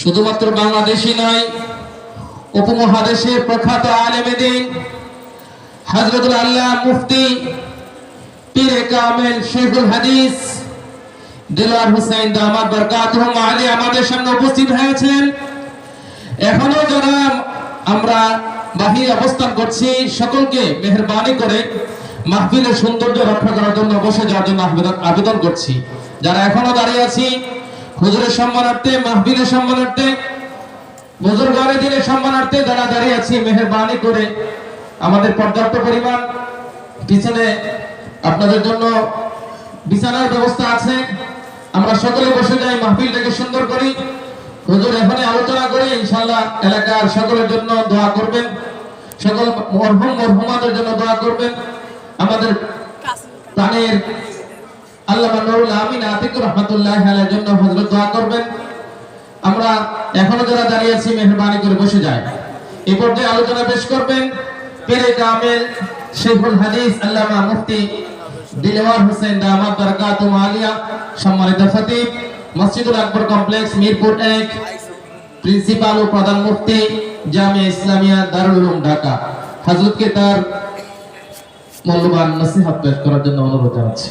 শুধুমাত্র বাংলাদেশি নয় উপমহাদেশের প্রখ্যাত আলেমেদিন হজরতুল আল্লাহ মুফতি পীরে কামেল শেখুল হাদিস দিলওয়ার হুসাইন দামাদ বরকাতুহুম আলী আমাদের সামনে উপস্থিত হয়েছেন। এখনও যারা আমরা বাহিরে অবস্থান করছি, সকলকে মেহরবানি করে মাহফিলের সৌন্দর্য রক্ষা করার জন্য বসে যাওয়ার জন্য আবেদন করছি। যারা এখনও দাঁড়িয়ে আছি হুজুরের সম্মানার্থে, মাহফিলের সম্মানার্থে বুজুর্গানের দিনের সম্মানার্থে যারা দাঁড়িয়ে আছি, মেহরবানি করে আমাদের পর্যাপ্ত পরিমাণ পিছনে আপনাদের জন্য বিছানার ব্যবস্থা আছে। আমরা সকলে বসে যাই, মাহফিলটাকে সুন্দর করি। হুজুর এখানে আলোচনা করে ইনশাআল্লাহ এলাকার সকলের জন্য দোয়া করবেন। সকল মরহুম, মরহুমাদের জন্য দোয়া করবেন। আমাদের প্রাণের আমিন আলাইহির জন্য হযরত দোয়া করবেন। আমরা এখনও যারা দাঁড়িয়ে আছি, মেহরবানি করে বসে এই পর্যায়ে আলোচনা পেশ করবেন শেখুল হাদিস আল্লামা মুফতি দিলওয়ার হোসেন দামাত আলিয়া, সম্মানিত খতিব, মসজিদুল আকবর কমপ্লেক্স, মিরপুর প্রিন্সিপাল ও প্রধান মুফতি, জামিয়া ইসলামিয়া, দারুল উলুম ঢাকা। হযরতকে তার মূল্যবান নসিহত পেশ করার জন্য অনুরোধ জানাচ্ছি।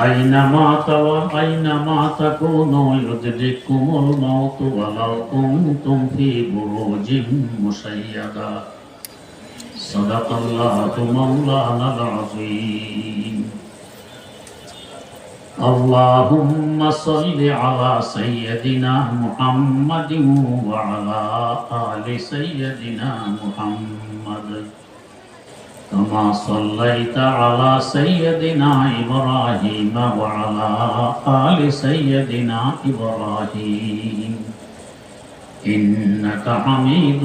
أينما توا أينما تكونوا يدرككم الموت ولو كنتم في بروج مشيدة صدق الله مولانا العظيم اللهم صل على سيدنا محمد وعلى آل سيدنا محمد كما صليت على سيدنا إبراهيم وعلى آل سيدنا إبراهيم إنك حميد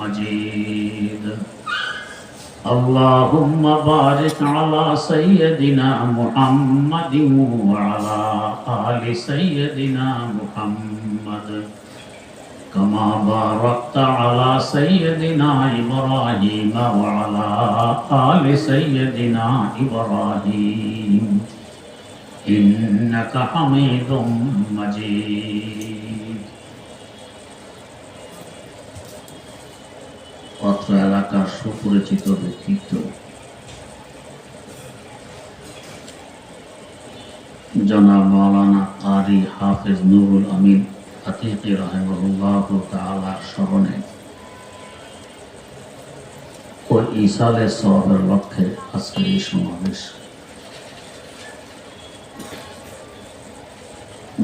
مجيد اللهم بارك على سيدنا محمد وعلى آل سيدنا محمد كما باركت على سيدنا إبراهيم وعلى آل سيدنا إبراهيم إنك حميد مجيد অত্র এলাকার সুপরিচিত ব্যক্তিত্ব জনাব মাওলানা কারি হাফেজ নুরুল আমিন আতিকি রাহেমুল্লাহ তাআলার স্মরণে। ও ইসালের সবের লক্ষ্যে আজকের এই সমাবেশ।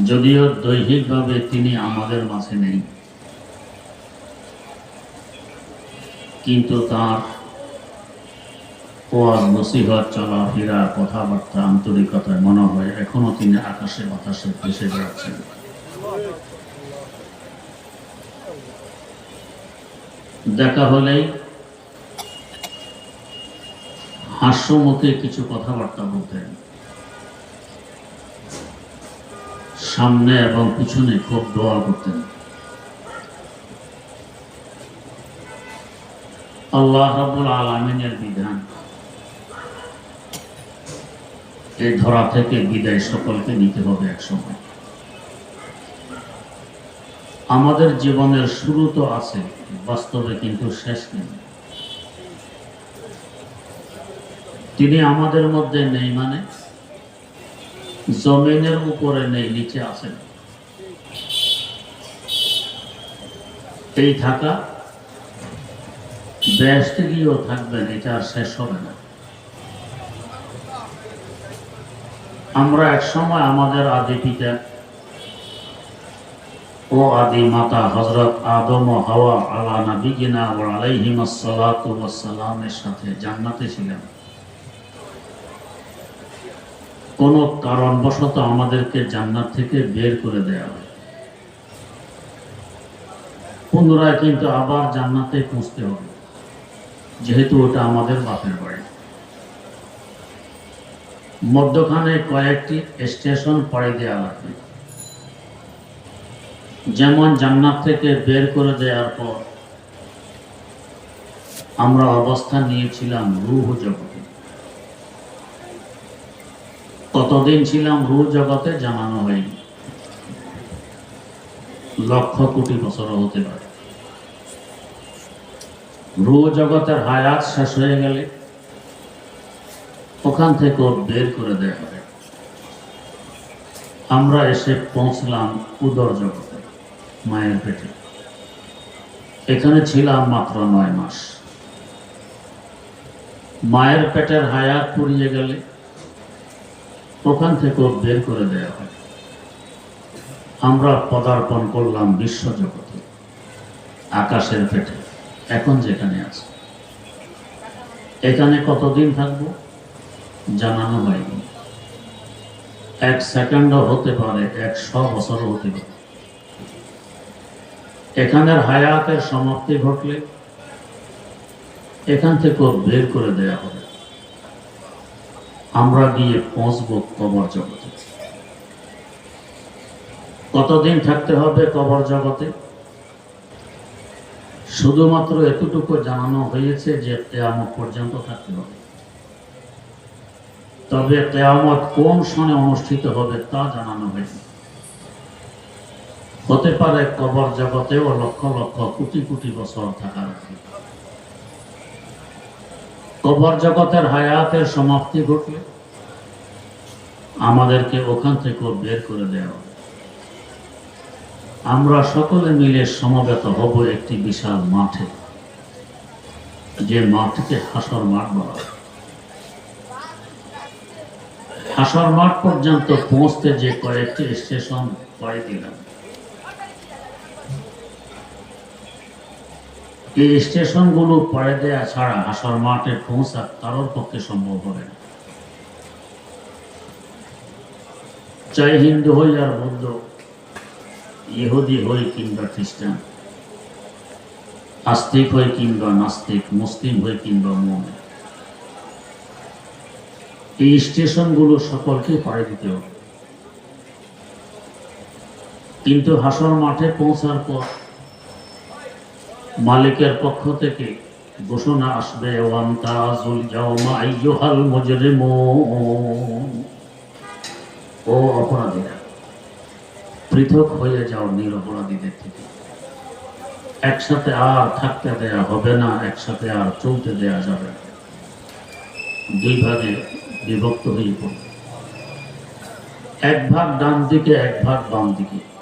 যদিও দৈহিকভাবে তিনি আমাদের মাঝে নেই, কিন্তু তার ওয়াজ, নসিহত, চলাফেরা, কথাবার্তা, আন্তরিকতায় মনে হয় এখনও তিনি আকাশে বাতাসে ভেসে বেড়াচ্ছেন। দেখা হলেই হাস্যমুখে কিছু কথাবার্তা বলতেন সামনে এবং পিছনে খুব দোয়া করতেন। আল্লাহ রাবুল আলমিনের বিধান, এই ধরা থেকে বিদায় সকলকে নিতে হবে এক সময় আমাদের জীবনের শুরু তো আছে। বাস্তবে কিন্তু শেষ নেই। তিনি আমাদের মধ্যে নেই মানে জমিনের উপরে নেই, নিচে আছেন। এই থাকা ব্যস্ত গিয়েও থাকবেন এটা আর শেষ হবে না। আমরা এক সময় আমাদের আদি পিতা ও আদি মাতা হজরত আদম ও হাওয়া আলা নবীনা ও আলাইহিম ওয়াসসালামের সাথে জান্নাতে ছিলাম কোন কারণবশত আমাদেরকে জান্নাত থেকে বের করে দেয়া হয়। পুনরায় কিন্তু আবার জান্নাতে পৌঁছতে হবে। যেহেতু ওটা আমাদের বাপের বাড়ি। মধ্যখানে কয়েকটি স্টেশন পাড়ি দেওয়া লাগবে। যেমন জান্নাত থেকে বের করে দেওয়ার পর আমরা অবস্থান নিয়েছিলাম রুহ জগতে। কতদিন ছিলাম রুহ জগতে, জানানো হয়নি। লক্ষ কোটি বছর হতে পারে। রুহ জগতের হায়াত শেষ হয়ে গেলে ওখান থেকে বের করে দেওয়া হবে। আমরা এসে পৌঁছলাম উদর জগতে। মায়ের পেটে। এখানে ছিলাম মাত্র নয় মাস। মায়ের পেটের হায়াত পুড়িয়ে গেলে ওখান থেকে বের করে দেওয়া হয়। আমরা পদার্পণ করলাম বিশ্ব জগতে আকাশের পেটে, এখন যেখানে আছে। এখানে কতদিন থাকব জানানো হয়নি। এক সেকেন্ডও হতে পারে একশো বছরও হতে পারে। এখানের হায়াতের সমাপ্তি ঘটলে এখান থেকেও বের করে দেয়া হবে। আমরা গিয়ে পৌঁছবো কবর জগতে। কতদিন থাকতে হবে কবর জগতে? শুধুমাত্র এতটুকু জানানো হয়েছে যে কেয়ামত পর্যন্ত থাকতে হবে। তবে কেয়ামত কোন সনে অনুষ্ঠিত হবে তা জানানো হয়নি হতে পারে কবর জগতেও লক্ষ লক্ষ কোটি কোটি বছর থাকা রাখবে কবর জগতের হায়াতের সমাপ্তি ঘটলে আমাদেরকে ওখান থেকে বের করে দেওয়া আমরা সকলে মিলে সমবেত হব একটি বিশাল মাঠে, যে মাঠকে হাসর মাঠ বলা। হাসর মাঠ পর্যন্ত পৌঁছতে যে কয়েকটি স্টেশন পাই দিলাম। এই স্টেশনগুলো পাড়ে দেয়া ছাড়া হাসর মাঠে পৌঁছা কারোর পক্ষে সম্ভব হবে না। চাই হিন্দু হই আর বৌদ্ধ, ইহুদি হই কিংবা খ্রিস্টান, আস্তিক হই কিংবা নাস্তিক, মুসলিম হই কিংবা মোমেন। এই স্টেশনগুলো সকলকে পাড়ি দিতে হবে। কিন্তু হাসর মাঠে পৌঁছার পর মালিকের পক্ষ থেকে ঘোষণা আসবে অপরাধীরা, পৃথক হয়ে যাও নিরপরাধীদের থেকে। একসাথে আর থাকতে দেয়া হবে না, একসাথে আর চলতে দেয়া যাবে না। দুই ভাগে বিভক্ত হয়ে পড়বে। এক ভাগ ডান দিকে, এক ভাগ বাম দিকে।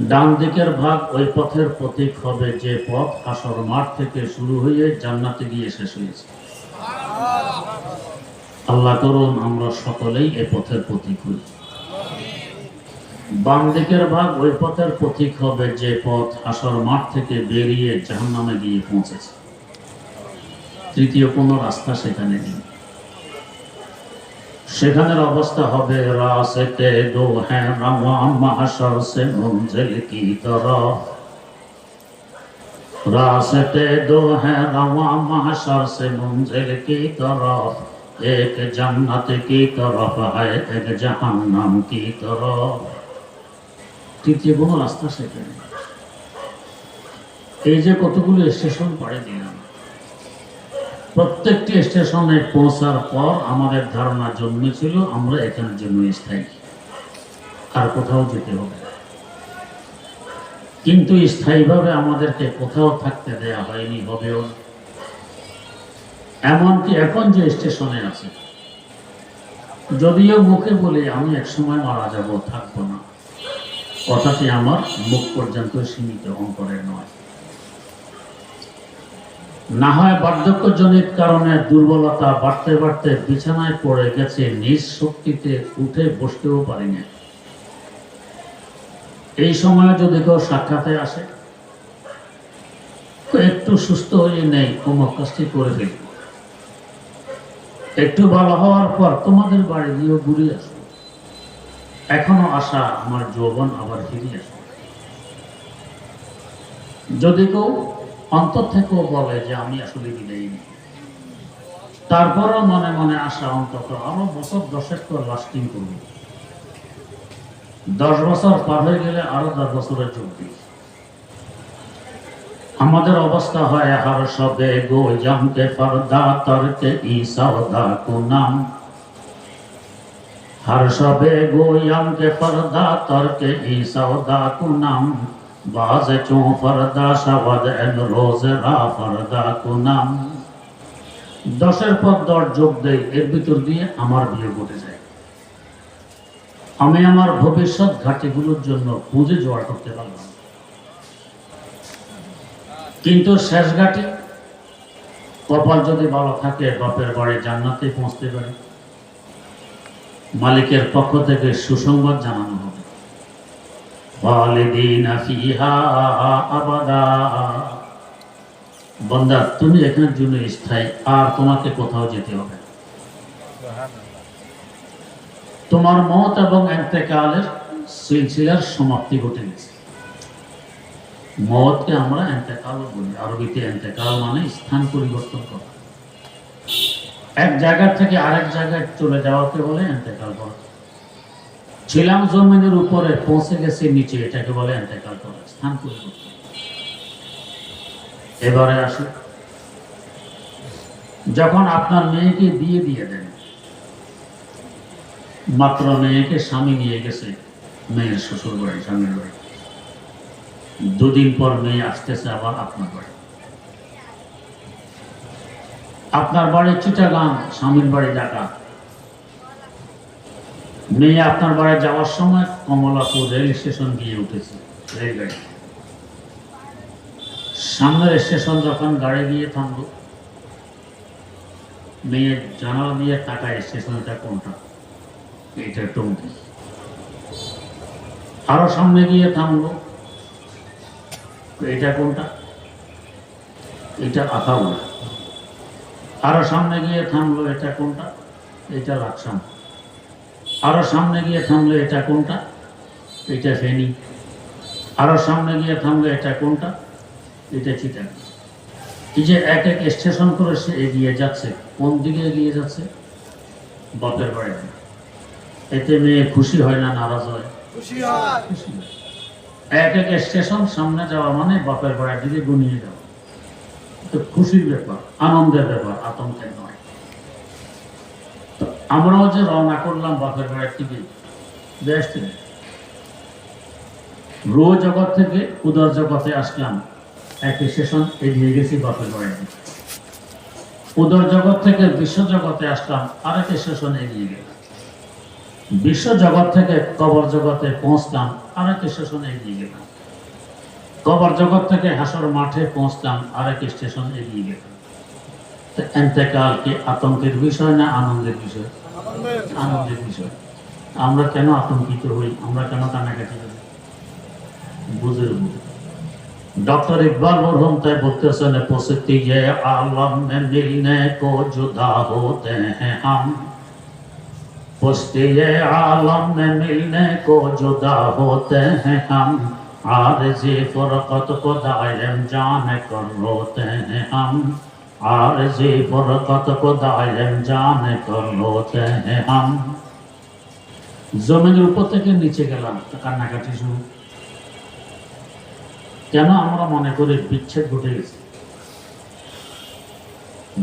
ডান দিকের ভাগ ওই পথের প্রতীক হবে যে পথ। হাসর মাঠ থেকে শুরু হয়ে জান্নাতে গিয়ে শেষ হয়েছে। আল্লাহ করুন আমরা সকলেই এ পথের প্রতীক হই। বাম দিকের ভাগ ওই পথের প্রতীক হবে যে পথ। হাসর মাঠ থেকে বেরিয়ে জাহান্নামে গিয়ে পৌঁছেছে। তৃতীয় কোনো রাস্তা সেখানে নেই। সেখানের অবস্থা হবে রাসেতে দো হ্যাঁ রাম মহাসর সে কি তর? রাসেতে দো হ্যাঁ রাম মহাসর সে কি তর? এক জান্নাত কি এক কি তৃতীয় রাস্তা সেখানে। এই যে কতগুলো স্টেশন পাড়ে দিলাম প্রত্যেকটি স্টেশনে পৌঁছার পর আমাদের ধারণা জন্মেছিল, আমরা এখানের জন্য স্থায়ী। আর কোথাও যেতে হবে কিন্তু স্থায়ীভাবে আমাদেরকে কোথাও থাকতে দেয়া হয়নি, হবেও এমনকি এখন যে স্টেশনে আছে, যদিও মুখে বলে, আমি একসময় মারা যাব, থাকব না। কথাটি আমার মুখ পর্যন্ত সীমিত অন্তরের নয়। না হয় বার্ধক্যজনিত কারণে দুর্বলতা বাড়তে বাড়তে বিছানায় পড়ে গেছে, নিজ শক্তিতে উঠে বসতেও পারি না এই সময়ে যদি কেউ সাক্ষাতে আসে একটু সুস্থ হয়ে নেই অমুক কাজটি করে ফেলব একটু ভালো হওয়ার পর তোমাদের বাড়ি গিয়ে ঘুরে আসব। এখনও আশা, আমার যৌবন আবার ফিরে আসবে। যদি কেউ অন্তর থেকেও বলে যে আমি আসলে বিদায়ী নেই। তারপরও মনে মনে আসা অন্তত আরও বছর দশেক তো লাস্টিং করব। দশ বছর পার হয়ে গেলে আরও দশ বছরের যোগ দিই আমাদের অবস্থা হয় হার সবে গো জামকে পর্দা তরকে ই কুনাম। কো হার সবে গো জামকে পর্দা তরকে ই কুনাম। باز চো فردا شود این روز রা فردا কুনাম দশের পর দশ যোগ দেয়, এর ভিতর দিয়ে আমার বিয়ে ঘটে যায়। আমি আমার ভবিষ্যৎ ঘাটিগুলোর জন্য পুঁজি জোগাড় করতে পারলাম। কিন্তু শেষ ঘাটি, কপাল যদি ভালো থাকে, বাপের বাড়ি জান্নাতে পৌঁছতে পারে। মালিকের পক্ষ থেকে সুসংবাদ জানানো হবে। বন্দা, তুমি এখানের জন্য স্থায়ী, আর তোমাকে কোথাও যেতে হবে তোমার মত এবং এন্তেকালের সিলসিলার সমাপ্তি ঘটে গেছে। মতকে আমরা এন্তেকাল বলি। আরবিতে এন্তেকাল মানে স্থান পরিবর্তন করা। এক জায়গা থেকে আরেক জায়গায় চলে যাওয়াকে বলে এন্তেকাল করা ছিলাম জমিনের উপরে, পৌঁছে গেছে নিচে, এটাকে বলে এন্তেকাল করা স্থান পরিবর্তন এবারে আসুন। যখন আপনার মেয়েকে বিয়ে দিয়ে দেন, মাত্র মেয়েকে স্বামী নিয়ে গেছে, মেয়ের শ্বশুর বাড়ি, স্বামীর বাড়ি। দুদিন পর মেয়ে আসতেছে আবার আপনার বাড়ি। আপনার বাড়ি চিটাগাং, স্বামীর বাড়ি ঢাকা। মেয়ে আপনার বাড়ি যাওয়ার সময় কমলাপুর রেল স্টেশন গিয়ে উঠেছে। রেলগাড়ি সামনের স্টেশন যখন গাড়ি গিয়ে থামলো মেয়ে জানালা দিয়ে তাকায় স্টেশনটা কোনটা? এটা টঙ্কি আরও সামনে গিয়ে থামলো এটা কোনটা? এটা আখাউড়া। আরও সামনে গিয়ে থামলো এটা কোনটা? এটা লাকসাম আরও সামনে গিয়ে থামলে এটা কোনটা? এটা ফেনী। আরও সামনে গিয়ে থামলে এটা কোনটা? এটা চিটাং এই যে এক এক স্টেশন করে সে এগিয়ে যাচ্ছে কোন দিকে এগিয়ে যাচ্ছে? বাপের বাড়িতে এতে মেয়ে খুশি হয় না নারাজ হয়। খুশি হয়। এক এক স্টেশন সামনে যাওয়া মানে বাপের বাড়ির দিকে গুনিয়ে যাওয়া। তো খুশির ব্যাপার আনন্দের ব্যাপার আতঙ্কের নয়। আমরাও যে রওনা করলাম বাপের বাড়ির থেকে দেশ থেকে। রো জগৎ থেকে উদর জগতে আসলাম। এক স্টেশন এগিয়ে গেছি বাপের বাড়ির দিকে উদর জগৎ থেকে বিশ্ব জগতে আসলাম আরেক স্টেশন এগিয়ে গেলাম। বিশ্ব জগৎ থেকে কবর জগতে পৌঁছলাম আরেক স্টেশনে এগিয়ে গেলাম। কবর জগৎ থেকে হাসর মাঠে পৌঁছলাম আরেক স্টেশন এগিয়ে গেলাম। এন্তেকাল কি আতঙ্কের বিষয় না আনন্দের বিষয় আনন্দের বিষয় আমরা কেন আতঙ্কিত হই আমরা কেন কান্নাকাটি করি বুঝে বুঝে डॉक्टर इकबाल मरहूम तय बुद्ध ने पुसती ये आलम में मिलने को जुदा होते हैं हम पुश्ती ये आलम में मिलने को जुदा होते हैं हम आरजी फुरकत को दायम जान कर रोते हैं हम আর যে বরকত কোদায়েম জানে তোর লোতে হাম জমিনের উপর থেকে নিচে গেলাম কান্নাকাটি শুরু। কেন আমরা মনে করি বিচ্ছেদ ঘটে গেছে?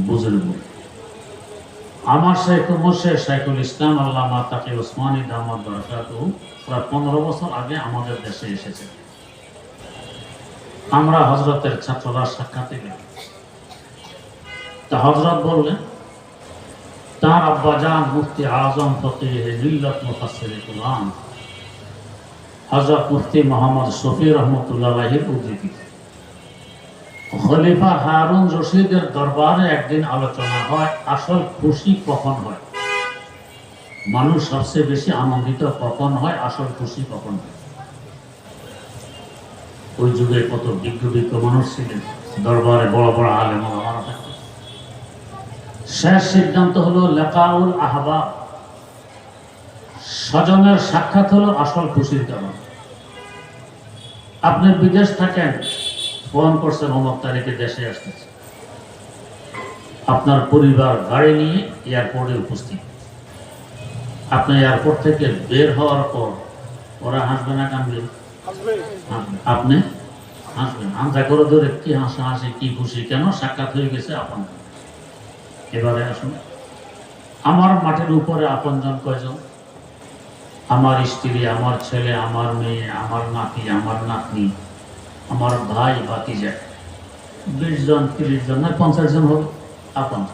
বুঝলব আমার শেখ মুর্শে শেখুল ইসলাম আল্লামা তাকে ওসমানী দামদ দরকাতু প্রায় পনেরো বছর আগে আমাদের দেশে এসেছে। আমরা হজরতের ছাত্ররা সাক্ষাতে গেলাম। তা হজরত বললেন, তার আব্বাজান মুফতি আজম হযরত মুফতি মোহাম্মদ শফি খলিফা হারুন রশিদের দরবারে একদিন আলোচনা হয়, আসল খুশি কখন হয়? মানুষ সবচেয়ে বেশি আনন্দিত কখন হয়, আসল খুশি কখন হয়? ওই যুগে কত বিজ্ঞ বিজ্ঞ মানুষ ছিলেন, দরবারে বড় বড় আলেম থাকতেন। শেষ সিদ্ধান্ত হলো লেকাউল আহবা। স্বজনের সাক্ষাৎ হলো আসল খুশির কারণ আপনি বিদেশ থাকেন ফোন করছেন অমুক তারিখে দেশে আসতেছে। আপনার পরিবার গাড়ি নিয়ে এয়ারপোর্টে উপস্থিত। আপনি এয়ারপোর্ট থেকে বের হওয়ার পর ওরা হাসবে না হাসবে। আপনি? হাসবেন। আন্দা করে ধরে কি হাসা হাসি কি খুশি কেন সাক্ষাৎ হয়ে গেছে আপনার? এবারে আসুন। আমার মাটির উপরে আপনজন কয়জন? আমার স্ত্রী, আমার ছেলে, আমার মেয়ে, আমার নাতি, আমার নাতনি, আমার ভাই, ভাতিজা। বিশ জন, তিরিশ জন, না, পঞ্চাশ জন হবে? আপন।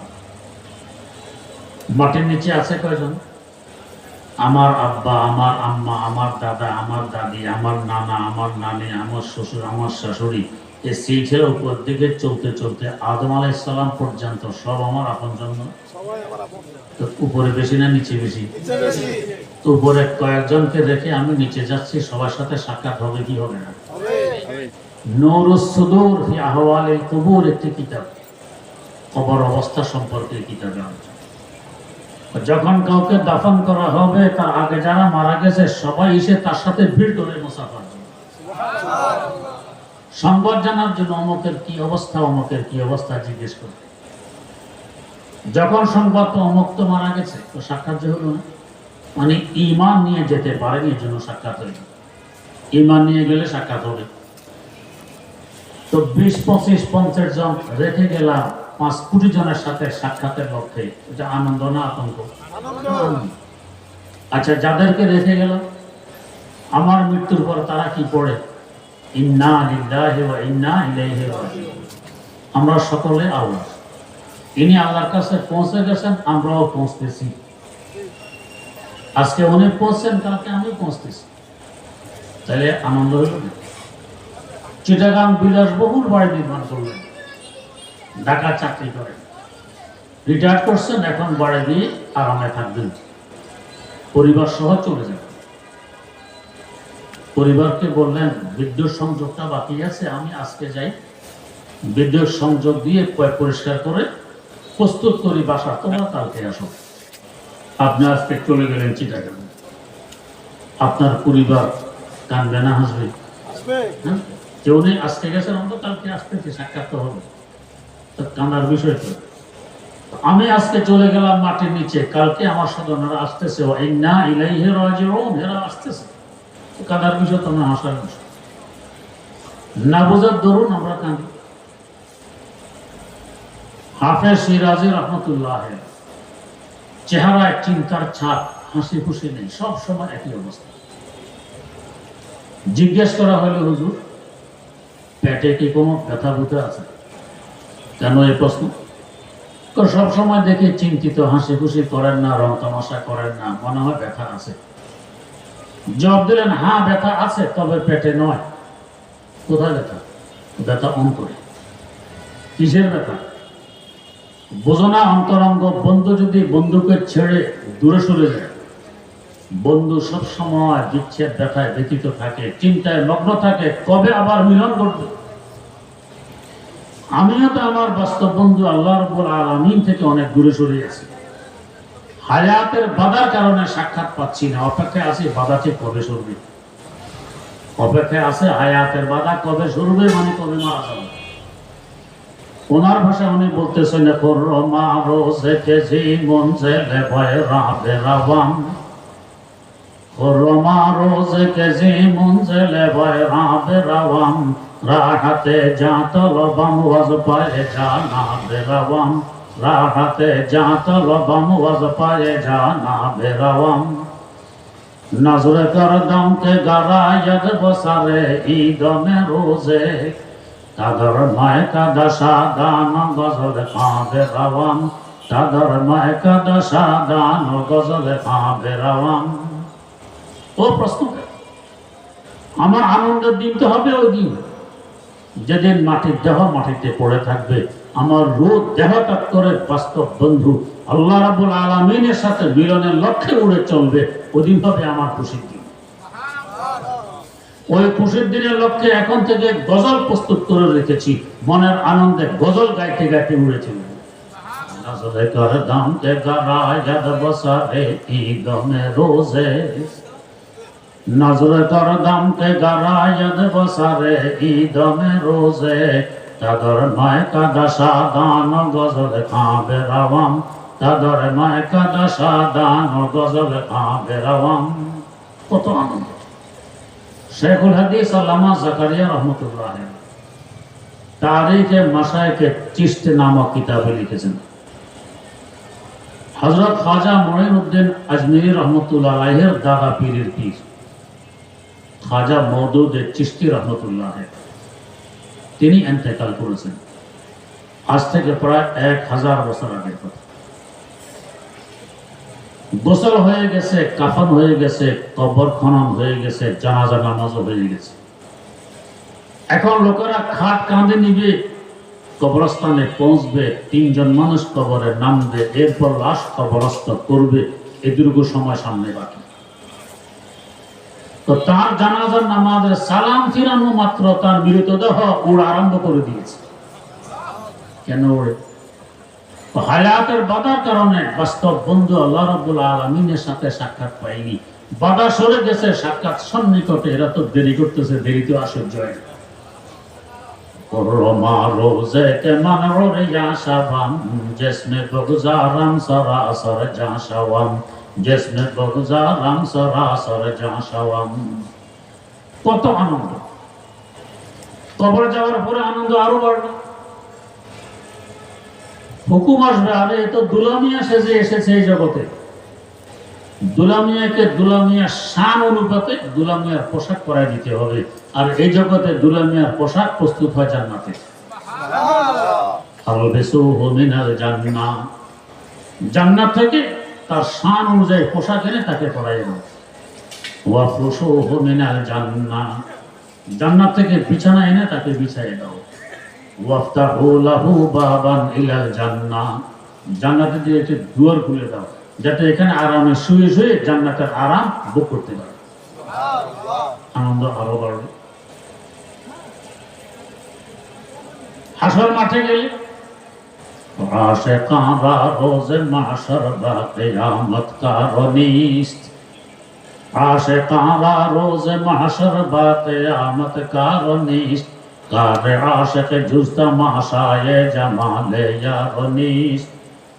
মাটির নিচে আছে কয়জন? আমার আব্বা, আমার আম্মা, আমার দাদা, আমার দাদি, আমার নানা, আমার নানি, আমার শ্বশুর, আমার শাশুড়ি। এই সিটের উপর দিকে চলতে চলতে আদম আলাইসাল্লাম পর্যন্ত সব আমার আপন জন্য। উপরে বেশি না নিচে বেশি? তো উপরে কয়েকজনকে রেখে আমি নিচে যাচ্ছি সবার সাথে সাক্ষাৎ হবে কি হবে না। নৌরুস সুদূর ফি একটি কিতাব। কবর অবস্থা সম্পর্কে কিতাবে আলোচনা যখন কাউকে দাফন করা হবে তার আগে যারা মারা গেছে সবাই এসে তার সাথে ভিড় করে জন্য সংবাদ জানার জন্য অমুকের কি অবস্থা, অমুকের কি অবস্থা জিজ্ঞেস করবে যখন সংবাদ তো অমুক তো মারা গেছে, তো সাক্ষাৎ যে হলো না। মানে ইমান নিয়ে যেতে পারেনি জন্য সাক্ষাৎ হয়নি। ইমান নিয়ে গেলে সাক্ষাৎ হবে। তো বিশ, পঁচিশ, পঞ্চাশ জন রেখে গেলাম, পাঁচ কোটি জনের সাথে সাক্ষাতের লক্ষ্যে। এটা আনন্দ না আতঙ্ক? আচ্ছা যাদেরকে রেখে গেলাম, আমার মৃত্যুর পর তারা কি পড়ে? আমরা সকলে আল্লাহ। ইনি আল্লাহর কাছে পৌঁছে গেছেন, আমরাও পৌঁছতেছি। আজকে উনি পৌঁছছেন কালকে আমি পৌঁছতেছি। তাহলে আনন্দ হইল না? চিটাগাং বিলাসবহুল বাড়ি নির্মাণ করলেন। ঢাকা চাকরি করেন। রিটায়ার করছেন, এখন বাড়ি দিয়ে আরামে থাকবেন। পরিবার সহ চলে যাবেন পরিবারকে বললেন বিদ্যুৎ সংযোগটা বাকি আছে আমি আজকে যাই। বিদ্যুৎ সংযোগ দিয়ে পরিষ্কার করে প্রস্তুত করি বাসা। তোমরা কালকে আসো। আপনি আজকে চলে গেলেন চিটাগাং। আপনার পরিবার কানবে না হাসবে। হ্যাঁ? যে উনি আজকে গেছেন আমরা কালকে আসতেছি সাক্ষাৎ তো হবে। তো কান্নার বিষয় তো আমি আজকে চলে গেলাম মাটির নিচে। কালকে আমার স্বজনেরা আসতেছে ও ইন্না ইলাইহি রাজিউন এরা আসতেছে। কান্নার বিষয় তো হাসার বিষয় না বোঝার দরুন আমরা কাঁদি। হাফেজ সিরাজি রহমতুল্লাহ চেহারায় চিন্তার ছাপ, হাসি খুশি নেই, সব সময় একই অবস্থা। জিজ্ঞেস করা হলো, হুজুর, পেটে কি কোনো ব্যথা বুথা আছে? কেন এই প্রশ্ন? সব সময় দেখি চিন্তিত, হাসি খুশি করেন না, রং তামাশা করেন না, মনে হয় ব্যথা আছে। জবাব দিলেন হ্যাঁ ব্যথা আছে, তবে পেটে নয়। কোথায় ব্যথা? ব্যথা অন্তরে। কিসের ব্যথা? বোঝো না, অন্তরঙ্গ বন্ধু যদি বন্ধুকে ছেড়ে দূরে সরে যায়, বন্ধু সব সময় বিচ্ছেদ ব্যথায় ব্যতীত থাকে, চিন্তায় মগ্ন থাকে, কবে আবার মিলন ঘটবে? আমিও তো আমার বাস্তব বন্ধু, আল্লাহ রব্বুল আলমিন থেকে অনেক দূরে সরে আছি হায়াতের বাধার কারণে সাক্ষাৎ পাচ্ছি না। অপেক্ষায় আছে, বাধাতে কবে সরবে? অপেক্ষায় আছে, হায়াতের বাধা কবে সরবে মানে কবে মারা যাবে? ওনার ভাষা উনি বলতেছেন রাহাতে যা তলবাম ওয়াজ পায়ে যা না বেরাবাম রাহাতে জাতল বাম ওয়াজ পায়ে জানা না বেরওয়াম। নজর কর দমকে গারায়ত বসারে ই দমে রোজে। তাদর মায় কাদশা দান গজল কাঁদে রওয়াম তাদর মায় কাদশা দান গজল কাঁদে রওয়াম ও প্রশ্ন আমার আনন্দের দিন তো হবে ওই দিন। যেদিন মাটির দেহ মাটিতে পড়ে থাকবে আমার রোদ দেহ ত্যাগ বাস্তব বন্ধু। আল্লাহ রাবুল আলমিনের সাথে মিলনের লক্ষ্যে উড়ে চলবে। ওদিন হবে আমার খুশির দিন। ওই খুশির দিনের লক্ষ্যে এখন থেকে গজল প্রস্তুত করে রেখেছি। মনের আনন্দে গজল গাইতে গাইতে উড়েছিল নজরে কর দাম কে গরায়াদ বসারে ঈদ মে রোজে নজরে কর দাম কে গরায়াদ বসারে ঈদ মে রোজে। তাদর মায় কা দশা দান গজল খাবে রাওয়াম। তাদর মায় কা দশা দান গজল খাবে রাওয়াম। কত আনন্দ। শেখুল হাদিস আল্লামা জাকারিয়া রহমতুল্লাহ তারিখে মাসায়কে চিস্ত নামক কিতাবে লিখেছেন। হজরত খাজা মঈন উদ্দিন আজমিরি রহমতুল্লাহ আলাইহের দাদা পীরের পীর। খাজা মৌদুদ চিস্তি রহমতুল্লাহ তিনি এন্তেকাল করেছেন। আজ থেকে প্রায় এক হাজার বছর আগের কথা। গোসল হয়ে গেছে, কাফন হয়ে গেছে, কবর খনন হয়ে গেছে, জানাজা নামাজও হয়ে গেছে। এখন লোকেরা খাট কাঁধে নিবে, কবরস্থানে পৌঁছবে, তিনজন মানুষ কবরে নামবে, এরপর লাশ কবরস্থ করবে, এ দীর্ঘ সময় সামনে বাকি। তো তার জানাজার নামাজের সালাম ফিরানো মাত্র তার বিরত দেহ উড় আরম্ভ করে দিয়েছে। কেন হায়াতের বাধার কারণে বাস্তব বন্ধু আল্লাহ রবুল আলমিনের সাথে সাক্ষাৎ পাইনি। বাধা সরে গেছে, সাক্ষাৎ সন্নিকটে। এরা তো দেরি করতেছে, দেরিতে আশ্চর্য হয় না رما জেসমে বগজালাম সরাসর জাসাওয়াম কত আনন্দ কবর যাওয়ার পরে আনন্দ আরও বাড়লো হুকুম আসবে আরে তো দুলামিয়া সেজে এসেছে এই জগতে দুলামিয়াকে দুলামিয়া সান অনুপাতে দুলামিয়ার পোশাক পরাই দিতে হবে আর এই জগতে দুলামিয়ার পোশাক প্রস্তুত হয় জান্নাতে জান্নাত থেকে তার শান অনুযায়ী পোশাক এনে তাকে পরাই ওয়াফরুশুহু মিনাল জান্নাহ। জান্নাত থেকে বিছানা এনে তাকে বিছাই দাও। ওয়াফতাহু দুয়ার দাও, যাতে এখানে শুয়ে শুয়ে আরাম করতে পারে। আনন্দ বাড়বে। হাসর মাঠে গেলে আশেকাঁরা রোজে মাসর বা কিয়ামত का রনিস্ত আশেকাঁরা রোজে মাসর বা কিয়ামত का রনিস্ত কার আশেক জুস্তা মাশায়ে জামালে ইয়া রনিস্ত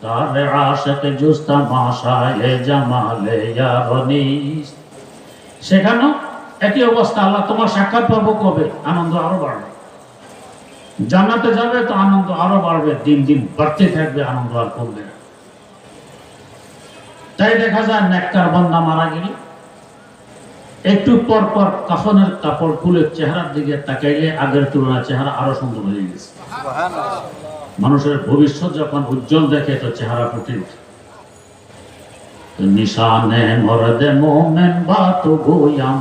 কার আশেক জুস্তা রনিস্ত সেখানেও একই অবস্থা, আল্লাহ তোমার সাক্ষাৎ পাবো কবে? আনন্দ আরও বাড়বে। জান্নাতে যাবে তো আনন্দ আরও বাড়বে দিন দিন বাড়তে থাকবে আনন্দ আর কমবে না। তাই দেখা যায় নেককার বান্দা মারা গেলে একটু পর পর কাফনের কাপড় খুলে চেহারার দিকে তাকাইলে আগের তুলনায় চেহারা আরও সুন্দর হয়ে গেছে। মানুষের ভবিষ্যৎ যখন উজ্জ্বল দেখে তো চেহারা ফুটে তো নিশানে মরদে মোমেন বাত গোয়াম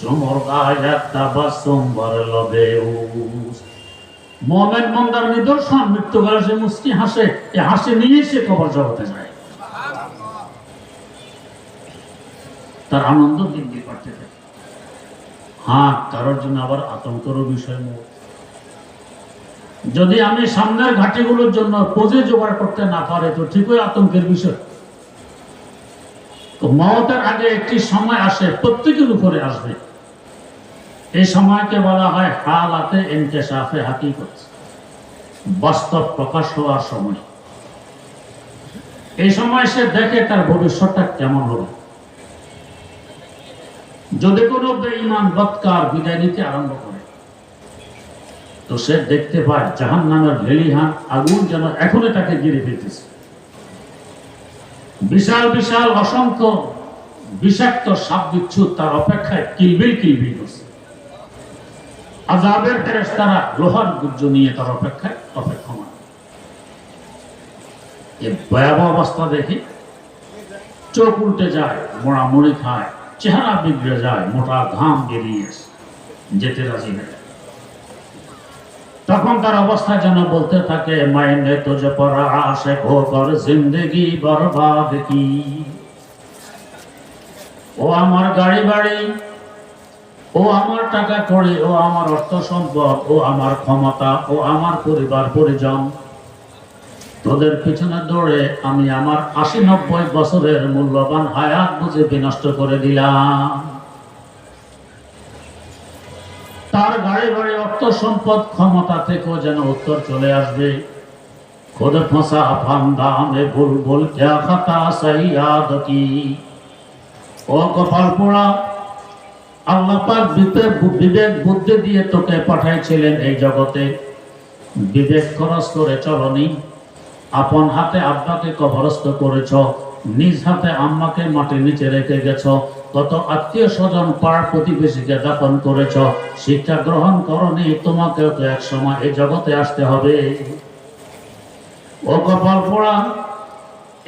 চমর গায়াত তাবাসুম বর লবে উস। মোমেন মন্দার নিদর্শন মৃত্যু গেলে সে মুস্কি হাসে, এ হাসি নিয়ে সে কবর জগতে যায়। তার আনন্দ দিন দিন বাড়তে থাকে। হ্যাঁ কারোর জন্য আবার আতঙ্কেরও বিষয় নয় যদি আমি সামনের ঘাটিগুলোর জন্য পুঁজি জোগাড় করতে না পারে, তো ঠিকই আতঙ্কের বিষয়। তো মমতার আগে একটি সময় আসে, প্রত্যেকের উপরে আসবে। এই সময়কে বলা হয় হালাতে ইনকেশাফে হাকিকত। বাস্তব প্রকাশ হওয়ার সময়। এই সময় সে দেখে তার ভবিষ্যৎটা কেমন হবে। যদি কোনো বেঈমান বৎকার বিদায় নিতে আরম্ভ করে, তো সে দেখতে পায় জাহান নামের লেলিহান আগুন যেন এখনই তাকে গিরে ফেলতেছে। বিশাল বিশাল, অসংখ্য বিষাক্ত সাপ বিচ্ছু তার অপেক্ষায় কিলবিল কিলবিল করছে। আজাবের ফেরেস তারা লোহার গুজ্জ নিয়ে তার অপেক্ষায় অপেক্ষমান। এ ভয়াবহ অবস্থা দেখে। চোখ উল্টে যায় মোড়া মুড়ি খায় চেহারা বিগড়ে যায় মোটা ঘাম বেরিয়ে আসে, যেতে রাজি নেই তখন তার অবস্থা যেন বলতে থাকে মাইনে তুঝে পর আশে কর জিন্দগি বরবাদ কি? ও আমার গাড়ি বাড়ি ও আমার টাকা করে, ও আমার অর্থ সম্পদ, ও আমার ক্ষমতা, ও আমার পরিবার, পরিজন। তোদের পিছনে দৌড়ে আমি আমার আশি নব্বই বছরের মূল্যবান হায়াত বুঝে বিনষ্ট করে দিলাম। তার গাড়ি বাড়ি অর্থ সম্পদ ক্ষমতা থেকেও যেন উত্তর চলে আসবে। খুদ ফসা খাতা ও কপাল পোড়া আল্লাহ বিবেক বুদ্ধি দিয়ে তোকে পাঠাইছিলেন এই জগতে। বিবেক খরচ করে চলনি আপন হাতে আব্বাকে করেছ, নিজ হাতে আম্মাকে মাটির নিচে রেখে গেছ, কত আত্মীয় স্বজন পাড় প্রতিবেশীকে দাপন করেছ, শিক্ষা গ্রহণ করনি, তোমাকেও তো এক সময় এই জগতে আসতে হবে। ও কপাল পোড়া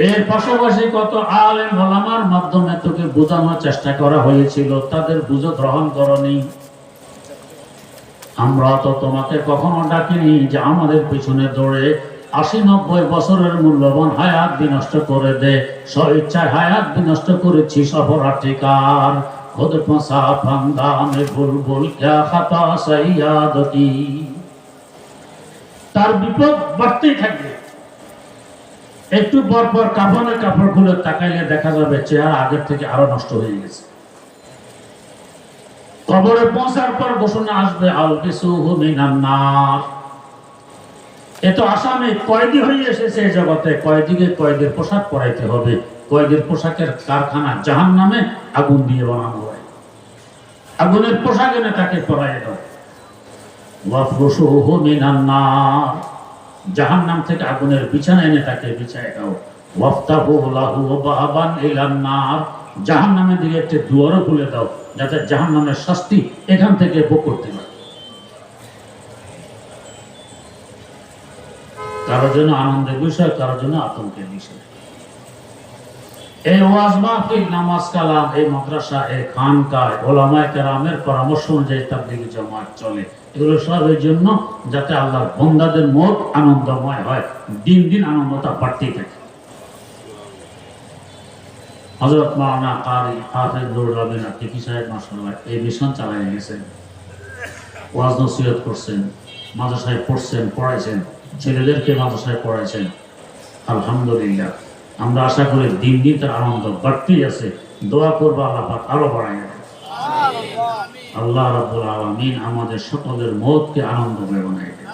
এর পাশাপাশি কত আলেম ওলামার মাধ্যমে তোকে বোঝানোর চেষ্টা করা হয়েছিল, তাদের বুঝো গ্রহণ করনি। আমরা তো তোমাকে কখনো ডাকিনি যে আমাদের পিছনে দৌড়ে আশি নব্বই বছরের মূল্যবান হায়াত বিনষ্ট করে দে, স্বইচ্ছায় হায়াত বিনষ্ট করেছি সফরাটিকার খুদ ফসা ফান্দা মে বুলবুল ক্যা খাতা সৈয়াদ কি তার বিপদ বাড়তেই থাকবে। একটু পর পর কাপড়ের কাপড় খুলে তাকাইলে দেখা যাবে চেহারা আগের থেকে আরও নষ্ট হয়ে গেছে। কবরে পৌঁছার পর ঘোষণা আসবে মিনান নার। এ তো আসামে কয়েদি হয়ে এসেছে এই জগতে, কয়েদিকে কয়েদের পোশাক পরাইতে হবে। কয়েদের পোশাকের কারখানা জাহান নামে আগুন দিয়ে বানানো হয়। আগুনের পোশাক এনে তাকে পরাই দাও ওয়াফরুশুহু মিনান নার জাহান্নাম থেকে আগুনের বিছানা এনে তাকে বিছায় দাও। নার। জাহান্নামের দিকে একটি দুয়ারও খুলে দাও, যাতে জাহান্নামের শাস্তি এখান থেকে ভোগ করতে পারে। কারও জন্য আনন্দের বিষয় কারও জন্য আতঙ্কের বিষয় এই ওয়াজ মাহফিল, নামাজ কালাম, এই মাদ্রাসা, এই খানকায় ওলামায়ে কেরামের পরামর্শ অনুযায়ী তাবলিগি জামাত চলে। এগুলো সব এই জন্য যাতে আল্লাহর বন্দাদের মত আনন্দময় হয়। দিন দিন আনন্দটা বাড়তেই থাকে। হজরত কারি হাফেজুর রবিন আতিকি সাহেব এই মিশন গেছেন। ওয়াজ নসিহত করছেন, মাদ্রাসায় পড়ছেন, পড়াইছেন। ছেলেদেরকে মাদ্রাসায় পড়াইছেন। আলহামদুলিল্লাহ। আমরা আশা করি দিন দিন তার আনন্দ বাড়তেই আছে। দোয়া করব আল্লাহ আরও বাড়াই আল্লাহ রাব্বুল আলামিন আমাদের সকলের মতকে আনন্দময় বানাই দেবে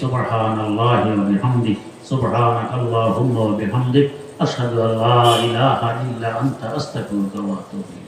সুবহানাল্লাহি ওয়া বিহামদি সুবহানাক আল্লাহুম্মা বিহামদিক আশহাদু আল্লা ইলাহা ইল্লা আনতা আস্তাগফিরুকা ওয়া আতুবু